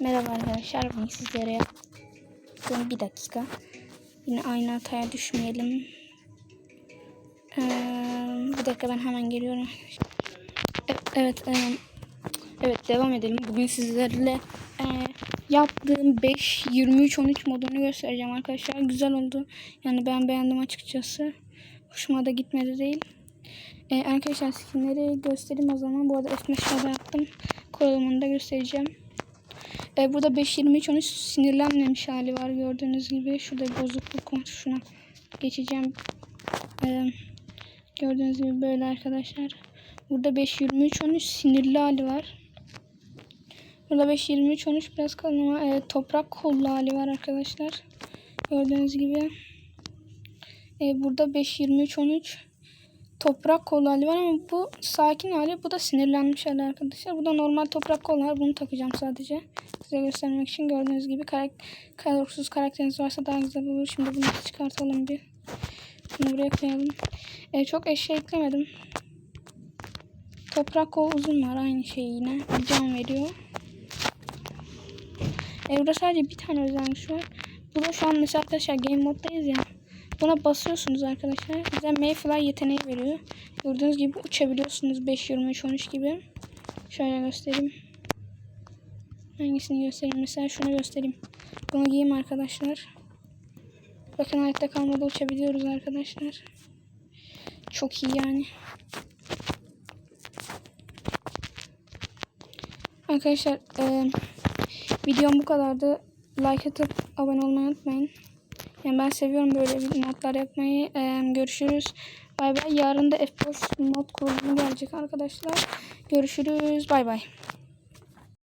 Merhaba arkadaşlar. Bugün sizlere yaptığım bir dakika. Yine aynı hataya düşmeyelim. Ee, bir dakika ben hemen geliyorum. E- Evet, e, evet devam edelim. Bugün sizlerle e, yaptığım 5 23 13 modunu göstereceğim arkadaşlar. Güzel oldu. Yani ben beğendim açıkçası. Hoşuma da gitmedi değil. E, arkadaşlar skinleri göstereyim o zaman. Bu arada F5'e yaptım. Kurulumunu da göstereceğim. E, burada 5.23 sinirlenmemiş hali var gördüğünüz gibi. Şurada bir bozukluk var. Şuna geçeceğim. E, gördüğünüz gibi böyle arkadaşlar. Burada 5.23 sinirli hali var. Burada 5.23 biraz kalın ama e, toprak kollu hali var arkadaşlar. Gördüğünüz gibi. E, burada 5.23 toprak kol hali var ama bu sakin hali. Bu da sinirlenmiş hali arkadaşlar. Bu da normal toprak kol hali. Bunu takacağım sadece. Size göstermek için gördüğünüz gibi karak karaktersuz karakteriniz varsa daha güzel olur. Şimdi bunu çıkartalım bir. Bunu buraya koyalım. Ee, çok eşya eklemedim. Toprak kol uzun var. Aynı şey yine. Bir can veriyor. Ee, burada sadece bir tane özellik var. Bu da şu an mesela arkadaşlar game moddayız ya. Buna basıyorsunuz arkadaşlar. Size Mayfly yeteneği veriyor. Gördüğünüz gibi uçabiliyorsunuz 5, 23, 13 gibi. Şöyle göstereyim. Hangisini göstereyim? Mesela şunu göstereyim. Bunu giyeyim arkadaşlar. Bakın hayatta kalmada uçabiliyoruz arkadaşlar. Çok iyi yani. Arkadaşlar e, videom bu kadardı. Like atıp abone olmayı unutmayın. Yani ben seviyorum böyle modlar yapmayı. Ee, görüşürüz. Bay bay. Yarın da F5 mod kurulumu gelecek arkadaşlar. Görüşürüz. Bay bay.